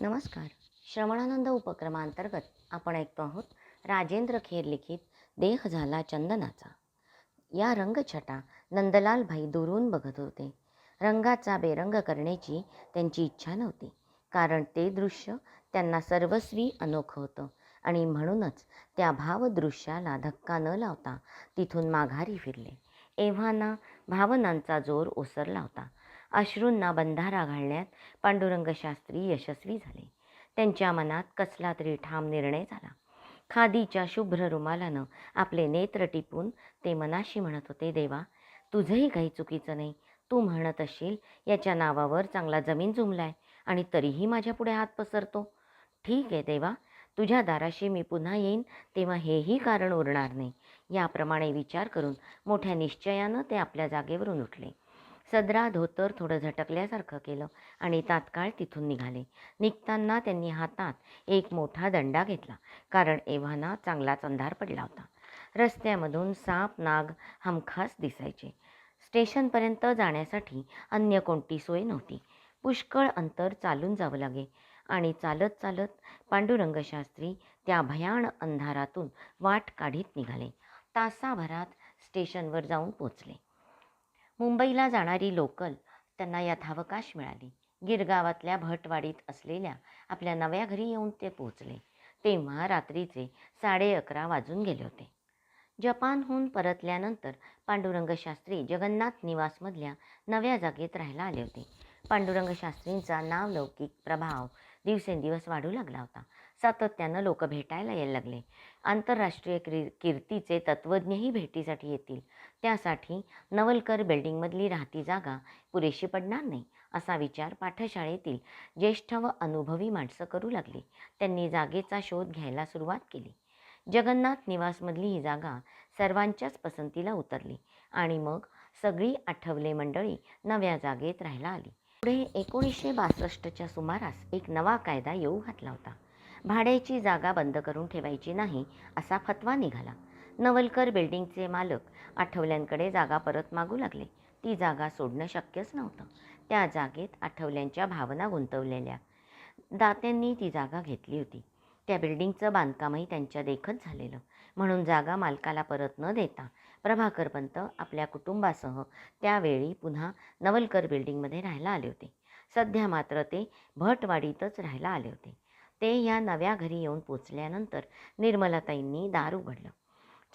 नमस्कार. श्रवणानंद उपक्रमांतर्गत आपण ऐकतो आहोत राजेंद्र खेर लिखित देह झाला चंदनाचा. या रंगछटा नंदलाल भाई दुरून बघत होते. रंगाचा बेरंग करण्याची त्यांची इच्छा नव्हती. कारण ते दृश्य त्यांना सर्वस्वी अनोखं होतं आणि म्हणूनच त्या भावदृश्याला धक्का न लावता तिथून माघारी फिरले. एव्हाना भावनांचा जोर ओसरला होता. अश्रूंना बंधारा घालण्यात पांडुरंग शास्त्री यशस्वी झाले. त्यांच्या मनात कसला तरी ठाम निर्णय झाला. खादीच्या शुभ्र रुमालानं आपले नेत्र टिपून ते मनाशी म्हणत होते देवा तुझंही काही चुकीचं नाही. तू म्हणत असशील याच्या नावावर चांगला जमीन जुमलाय आणि तरीही माझ्या पुढे हात पसरतो. ठीक आहे देवा तुझ्या दाराशी मी पुन्हा येईन तेव्हा हेही कारण उरणार नाही. याप्रमाणे विचार करून मोठ्या निश्चयानं ते आपल्या जागेवरून उठले. सदरा धोतर थोडं झटकल्यासारखं केलं आणि तात्काळ तिथून निघाले. निघताना त्यांनी हातात एक मोठा दंडा घेतला कारण एव्हाना चांगलाच अंधार पडला होता. रस्त्यामधून साप नाग हमखास दिसायचे. स्टेशनपर्यंत जाण्यासाठी अन्य कोणती सोय नव्हती. पुष्कळ अंतर चालून जावं लागे आणि चालत चालत पांडुरंगशास्त्री त्या भयाण अंधारातून वाट काढीत निघाले. तासाभरात स्टेशनवर जाऊन पोचले. मुंबईला जाणारी लोकल त्यांना यथावकाश मिळाली. गिरगावातल्या भटवाडीत असलेल्या आपल्या नव्या घरी येऊन ते पोचले तेव्हा रात्रीचे साडे अकरा वाजून गेले होते. जपानहून परतल्यानंतर पांडुरंग शास्त्री जगन्नाथ निवासमधल्या नव्या जागेत राहायला आले होते. पांडुरंग शास्त्रींचा नावलौकिक प्रभाव दिवसेंदिवस वाढू लागला होता. सातत्यानं लोक भेटायला यायला लागले. आंतरराष्ट्रीय क्रि कीर्तीचे तत्त्वज्ञही भेटीसाठी येतील. त्यासाठी नवलकर बिल्डिंगमधली राहती जागा पुरेशी पडणार नाही असा विचार पाठशाळेतील ज्येष्ठ व अनुभवी माणसं करू लागली. त्यांनी जागेचा शोध घ्यायला सुरुवात केली. जगन्नाथ निवासमधली ही जागा सर्वांच्याच पसंतीला उतरली आणि मग सगळी आठवले मंडळी नव्या जागेत राहायला आली. पुढे एकोणीसशे बासष्टच्या सुमारास एक नवा कायदा येऊ घातला होता. भाड्याची जागा बंद करून ठेवायची नाही असा फतवा निघाला. नवलकर बिल्डिंगचे मालक आठवल्यांकडे जागा परत मागू लागले. ती जागा सोडणं शक्यच नव्हतं. त्या जागेत आठवल्यांच्या भावना गुंतवलेल्या दात्यांनी ती जागा घेतली होती. त्या बिल्डिंगचं बांधकामही त्यांच्या देखत झालेलं. म्हणून जागा मालकाला परत न देता प्रभाकर पंत आपल्या कुटुंबासह त्यावेळी पुन्हा नवलकर बिल्डिंगमध्ये राहायला आले होते. सध्या मात्र ते भटवाडीतच राहायला आले होते. ते या नव्या घरी येऊन पोचल्यानंतर निर्मलाताईंनी दार उघडलं.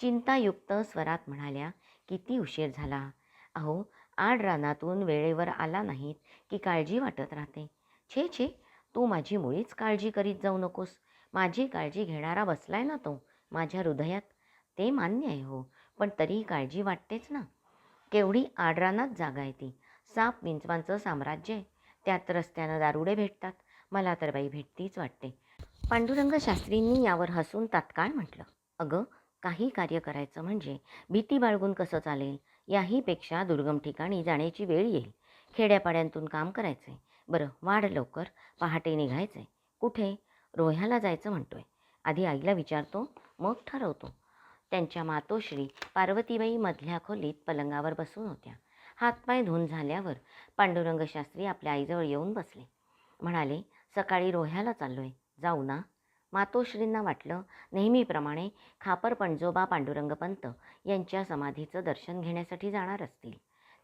चिंतायुक्त स्वरात म्हणाल्या किती उशीर झाला? अहो आड रानातून वेळेवर आला नाहीत की काळजी वाटत राहते. छे छे तू माझी मुळीच काळजी करीत जाऊ नकोस. माझी काळजी घेणारा बसलाय ना तो माझ्या हृदयात. ते मान्य आहे हो पण तरी काळजी वाटतेच ना. केवढी आडरानात जागा आहे ती. साप विंचवांचं साम्राज्य आहे. त्यात रस्त्यानं दारुडे भेटतात. मला तर बाई भेटतीच वाटते. पांडुरंग शास्त्रींनी यावर हसून तात्काळ म्हटलं अगं काही कार्य करायचं म्हणजे भीती बाळगून कसं चालेल? याहीपेक्षा दुर्गम ठिकाणी जाण्याची वेळ येईल. खेड्यापाड्यांतून काम करायचं आहे बरं वाढ लवकर. पहाटे निघायचं आहे कुठे? रोह्याला जायचं म्हणतोय. आधी आईला विचारतो मग ठरवतो. त्यांच्या मातोश्री पार्वतीबाई मधल्या खोलीत पलंगावर बसून होत्या. हातपाय धुवून झाल्यावर पांडुरंग शास्त्री आपल्या आईजवळ येऊन बसले. म्हणाले सकाळी रोह्याला चाललो आहे जाऊ ना. मातोश्रींना वाटलं नेहमीप्रमाणे खापर पणजोबा पांडुरंगपंत यांच्या समाधीचं दर्शन घेण्यासाठी जाणार असतील.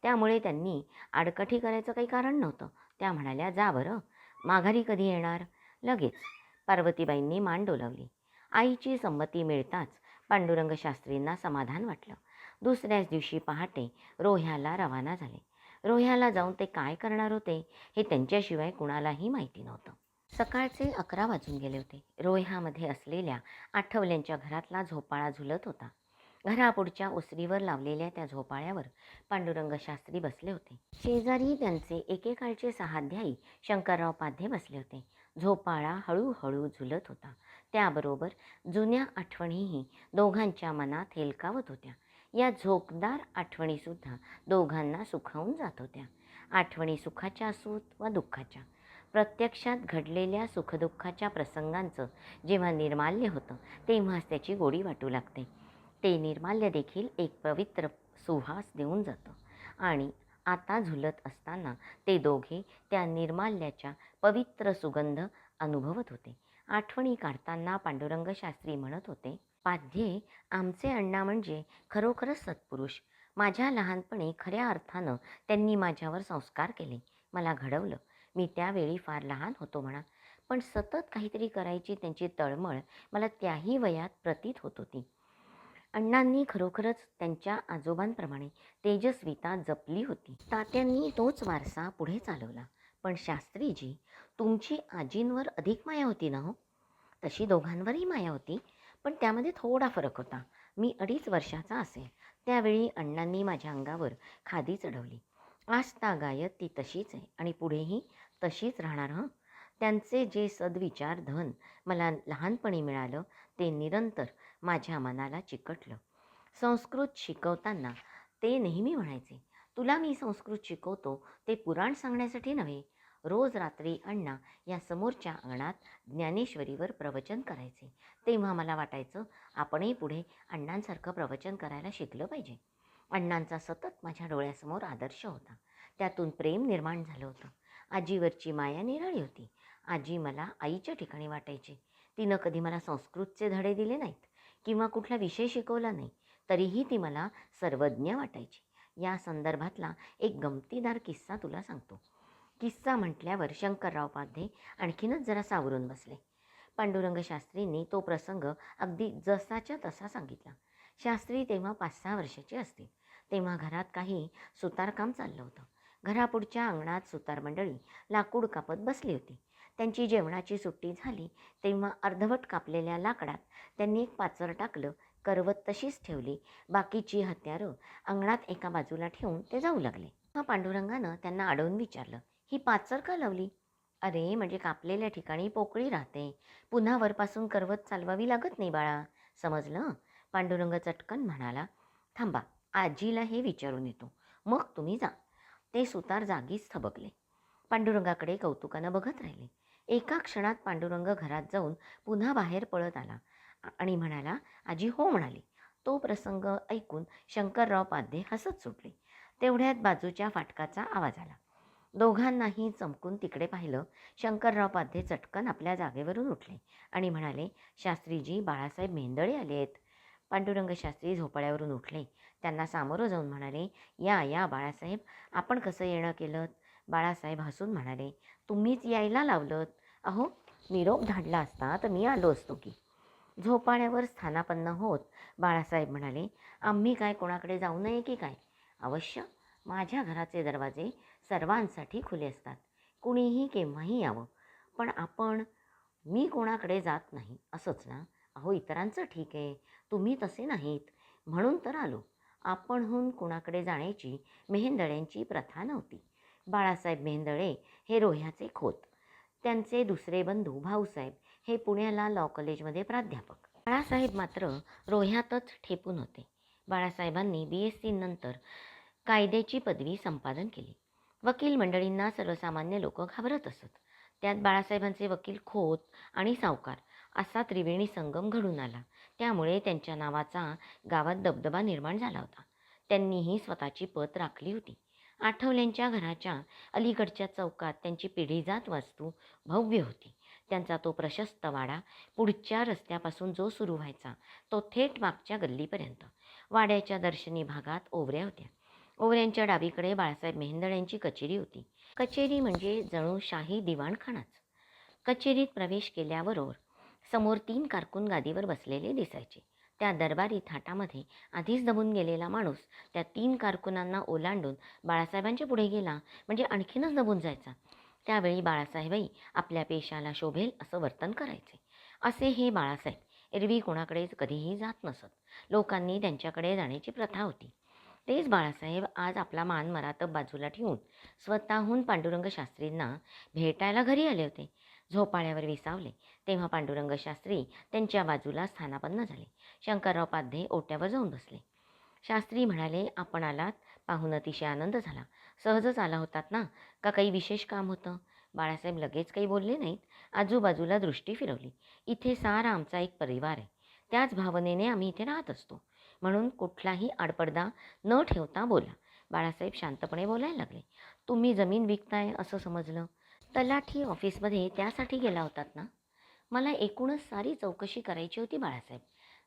त्यामुळे त्यांनी आडकठी करायचं काही कारण नव्हतं. त्या म्हणाल्या जा बरं. माघारी कधी येणार? लगेच. पार्वतीबाईंनी मान डोलावली. आईची संमती मिळताच पांडुरंग शास्त्रींना समाधान वाटलं. दुसऱ्याच दिवशी पहाटे रोह्याला रवाना झाले. रोह्याला जाऊन ते काय करणार होते हे त्यांच्याशिवाय कुणालाही माहिती नव्हतं. सकाळचे अकरा वाजून गेले होते. रोह्यामध्ये असलेल्या आठवल्यांच्या घरातला झोपाळा झुलत होता. घरापुढच्या ओसरीवर लावलेल्या त्या झोपाळ्यावर पांडुरंग शास्त्री बसले होते. शेजारी त्यांचे एकेकाळचे सहाध्यायी शंकरराव पाध्ये बसले होते. झोपाळा हळूहळू झुलत होता. त्याबरोबर जुन्या आठवणीही दोघांच्या मनात हेलकावत होत्या. या झोकदार आठवणीसुद्धा दोघांना सुखावून जात होत्या. आठवणी सुखाच्या असोत वा दुःखाच्या? प्रत्यक्षात घडलेल्या सुखदुःखाच्या प्रसंगांचं जेव्हा निर्माल्य होतं तेव्हाच त्याची गोडी वाटू लागते. ते निर्माल्य देखील एक पवित्र सुहास देऊन जातं. आणि आता झुलत असताना ते दोघे त्या निर्माल्याच्या पवित्र सुगंध अनुभवत होते. आठवणी काढताना पांडुरंग शास्त्री म्हणत होते पाध्ये आमचे अण्णा म्हणजे खरोखरच सत्पुरुष. माझ्या लहानपणी खऱ्या अर्थानं त्यांनी माझ्यावर संस्कार केले. मला घडवलं. मी त्यावेळी फार लहान होतो म्हणा. पण सतत काहीतरी करायची त्यांची तळमळ मला त्याही वयात प्रतीत होत होती. अण्णांनी खरोखरच त्यांच्या आजोबांप्रमाणे तेजस्विता जपली होती. तात्यांनी तोच वारसा पुढे चालवला. पण शास्त्रीजी तुमची आजींवर अधिक माया होती ना हो? तशी दोघांवरही माया होती? पण त्यामध्ये थोडा फरक होता. मी अडीच वर्षाचा असेल. त्यावेळी अण्णांनी माझ्या अंगावर खादी चढवली. आजतागायत ती तशीच आहे आणि पुढेही तशीच राहणार हं? त्यांचे जे सद्विचार धन मला लहानपणी मिळालं ते निरंतर माझ्या मनाला चिकटलं. संस्कृत शिकवताना ते नेहमी म्हणायचे तुला मी संस्कृत शिकवतो ते पुराण सांगण्यासाठी नव्हे. रोज रात्री अण्णा या समोरच्या अंगणात ज्ञानेश्वरीवर प्रवचन करायचे. तेव्हा मला वाटायचं आपणही पुढे अण्णांसारखं प्रवचन करायला शिकलं पाहिजे. अण्णांचा सतत माझ्या डोळ्यासमोर आदर्श होता. त्यातून प्रेम निर्माण झालं होतं. आजीवरची माया निराळी होती. आजी मला आईच्या ठिकाणी वाटायची. तिनं कधी मला संस्कृतचे धडे दिले नाहीत किंवा कुठला विषय शिकवला नाही तरीही ती मला सर्वज्ञ वाटायची. या संदर्भातला एक गमतीदार किस्सा तुला सांगतो. किस्सा म्हटल्यावर शंकरराव पाध्ये आणखीनच जरा सावरून बसले. पांडुरंग शास्त्रींनी तो प्रसंग अगदी जसाच्या तसा सांगितला. शास्त्री तेव्हा पाच सहा वर्षाचे असतील. तेव्हा घरात काही सुतारकाम चाललं होतं. घरापुढच्या अंगणात सुतार मंडळी लाकूड कापत बसली होती. त्यांची जेवणाची सुट्टी झाली तेव्हा अर्धवट कापलेल्या लाकडात त्यांनी एक पाचर टाकलं करवत तशीच ठेवली. बाकीची हत्यारं अंगणात एका बाजूला ठेवून ते जाऊ लागले. मग पांडुरंगानं त्यांना अडवून विचारलं ही पाचर का लावली? अरे म्हणजे कापलेल्या ठिकाणी पोकळी राहते. पुन्हा वरपासून करवत चालवावी लागत नाही बाळा. समजलं? पांडुरंग चटकन म्हणाला. थांबा आजीला हे विचारून येतो. मग तुम्ही जा. ते सुतार जागीच थबकले. पांडुरंगाकडे कौतुकानं बघत राहिले. एका क्षणात पांडुरंग घरात जाऊन पुन्हा बाहेर पळत आला. आणि म्हणाला आजी हो म्हणाली. तो प्रसंग ऐकून शंकरराव पाध्ये हसत सुटले. तेवढ्यात बाजूच्या फाटकाचा आवाज आला. दोघांनाही चमकून तिकडे पाहिलं शंकरराव पाध्ये चटकन आपल्या जागेवरून उठले आणि म्हणाले शास्त्रीजी बाळासाहेब मेंदळे आले आहेत. पांडुरंग शास्त्री झोपाळ्यावरून उठले. त्यांना सामोरं जाऊन म्हणाले या या बाळासाहेब आपण कसं येणं केलं? बाळासाहेब हसून म्हणाले तुम्हीच यायला लावलं अहो निरोप धाडला असता तर मी आलो असतो की. झोपाळ्यावर स्थानापन्न होत बाळासाहेब म्हणाले आम्ही काय कोणाकडे जाऊ नये की काय? अवश्य माझ्या घराचे दरवाजे सर्वांसाठी खुले असतात. कुणीही केव्हाही यावं. पण आपण मी कोणाकडे जात नाही असंच ना? अहो इतरांचं ठीक आहे. तुम्ही तसे नाहीत. म्हणून तर आलो. आपणहून कोणाकडे जाण्याची मेहेंदळ्यांची प्रथा नव्हती. बाळासाहेब मेहेंदळे हे रोह्याचे खोत. त्यांचे दुसरे बंधू भाऊसाहेब हे पुण्याला लॉ कॉलेजमध्ये प्राध्यापक. बाळासाहेब मात्र रोह्यातच ठेपून होते. बाळासाहेबांनी बी एस सी नंतर कायद्याची पदवी संपादन केली. वकील मंडळींना सर्वसामान्य लोक घाबरत असत. त्यात बाळासाहेबांचे वकील खोत आणि सावकार असा त्रिवेणी संगम घडून आला. त्यामुळे त्यांच्या नावाचा गावात दबदबा निर्माण झाला होता. त्यांनीही स्वतःची पत राखली होती. आठवल्यांच्या घराच्या अलीकडच्या चौकात त्यांची पिढीजात वास्तू भव्य होती. त्यांचा तो प्रशस्त वाडा पुढच्या रस्त्यापासून जो सुरू व्हायचा तो थेट मागच्या गल्लीपर्यंत. वाड्याच्या दर्शनी भागात ओवऱ्या होत्या. ओवऱ्यांच्या डावीकडे बाळासाहेब मेहेंदळ कचेरी होती. कचेरी म्हणजे जणू शाही दिवाणखानाच. कचेरीत प्रवेश केल्याबरोबर समोर तीन कारकून गादीवर बसलेले दिसायचे. त्या दरबारी थाटामध्ये आधीच दबून गेलेला माणूस त्या तीन कारकुनांना ओलांडून बाळासाहेबांच्या पुढे गेला म्हणजे आणखीनच दबून जायचा. त्यावेळी बाळासाहेबही आपल्या पेशाला शोभेल असं वर्तन करायचे. असे हे बाळासाहेब एरवी कोणाकडेच कधीही जात नसत. लोकांनी त्यांच्याकडे जाण्याची प्रथा होती. तेच बाळासाहेब आज आपला मान मरातब बाजूला ठेवून स्वतःहून पांडुरंग शास्त्रींना भेटायला घरी आले होते. झोपाळ्यावर विसावले तेव्हा पांडुरंग शास्त्री त्यांच्या बाजूला स्थानापन्न झाले. शंकरराव पाध्ये ओट्यावर जाऊन बसले. शास्त्री म्हणाले आपण आलात पाहून अतिशय आनंद झाला. सहजच आला होतात ना? का काही विशेष काम होतं? बाळासाहेब लगेच काही बोलले नाहीत. आजूबाजूला दृष्टी फिरवली. इथे सारा आमचा एक परिवार आहे. त्याच भावनेने आम्ही इथे राहत असतो. म्हणून कुठलाही आडपडदा न ठेवता बोला. बाळासाहेब शांतपणे बोलायला लागले. तुम्ही जमीन विकताय असं समजलं. तलाठी ऑफिसमध्ये त्यासाठी गेला होतात ना? मला एकूणच सारी चौकशी करायची होती बाळासाहेब.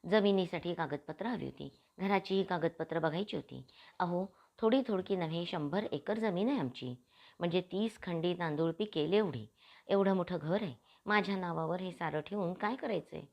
जमिनीसाठी कागदपत्रं हवी होती. घराचीही कागदपत्रं बघायची होती. अहो थोडी थोडकी नव्हे शंभर एकर जमीन आहे आमची. म्हणजे तीस खंडी तांदूळ पिकेल एवढी. एवढं मोठं घर आहे. माझ्या नावावर हे सारं ठेवून काय करायचं आहे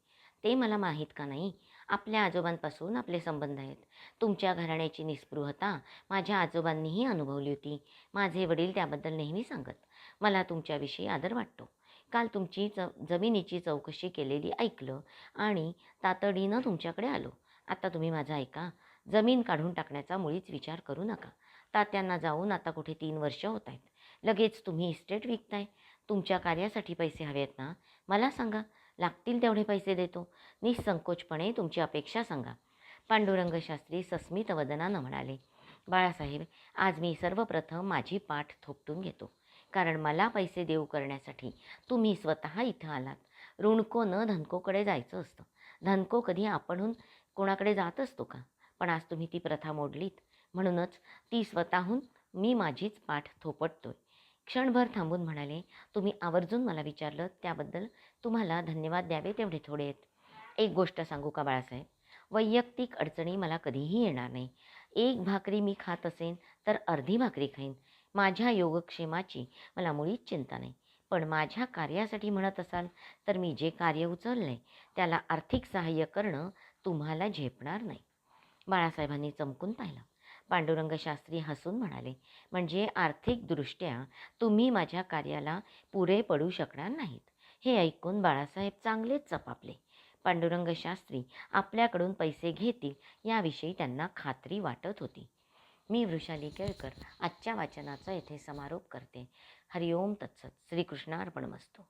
ते मला माहीत का नाही? आपल्या आजोबांपासून आपले संबंध आहेत. तुमच्या घराण्याची निस्पृहता माझ्या आजोबांनीही अनुभवली होती. माझे वडील त्याबद्दल नेहमी सांगत. मला तुमच्याविषयी आदर वाटतो. काल तुमची च जमिनीची चौकशी केलेली ऐकलं आणि तातडीनं तुमच्याकडे आलो. आता तुम्ही माझं ऐका. जमीन काढून टाकण्याचा मुळीच विचार करू नका. तात्यांना जाऊन आता कुठे तीन वर्ष होत आहेत. लगेच तुम्ही इस्टेट विकताय. तुमच्या कार्यासाठी पैसे हवे आहेत ना? मला सांगा. लागतील तेवढे पैसे देतो. निसंकोचपणे तुमची अपेक्षा सांगा. पांडुरंग शास्त्री सस्मित वदनानं म्हणाले बाळासाहेब आज मी सर्वप्रथम माझी पाठ थोपटून घेतो. कारण मला पैसे देऊ करण्यासाठी तुम्ही स्वतः इथं आलात. ऋणको न धनकोकडे जायचं असतं. धनको कधी आपणहून कोणाकडे जात असतो का? पण आज तुम्ही ती प्रथा मोडलीत. म्हणूनच ती स्वतःहून मी माझीच पाठ थोपटतोय. क्षणभर थांबून म्हणाले तुम्ही आवर्जून मला विचारलं त्याबद्दल तुम्हाला धन्यवाद द्यावे तेवढे थोडे आहेत. एक गोष्ट सांगू का बाळासाहेब? वैयक्तिक अडचणी मला कधीही येणार नाही. एक भाकरी मी खात असेन तर अर्धी भाकरी खाईन. माझ्या योगक्षेमाची मला मुळीच चिंता नाही. पण माझ्या कार्यासाठी म्हणत असाल तर मी जे कार्य उचललं आहे त्याला आर्थिक सहाय्य करणं तुम्हाला झेपणार नाही. बाळासाहेबांनी चमकून पाहिलं. पांडुरंग शास्त्री हसून म्हणाले म्हणजे आर्थिकदृष्ट्या तुम्ही माझ्या कार्याला पुरे पडू शकणार नाहीत. हे ऐकून बाळासाहेब चांगलेच चपापले. पांडुरंग शास्त्री आपल्याकडून पैसे घेतील याविषयी त्यांना खात्री वाटत होती. मी वृषाली केळकर आजच्या वाचनाचा येथे समारोप करते. हरिओम तत्सत. श्रीकृष्णार्पणमस्तू.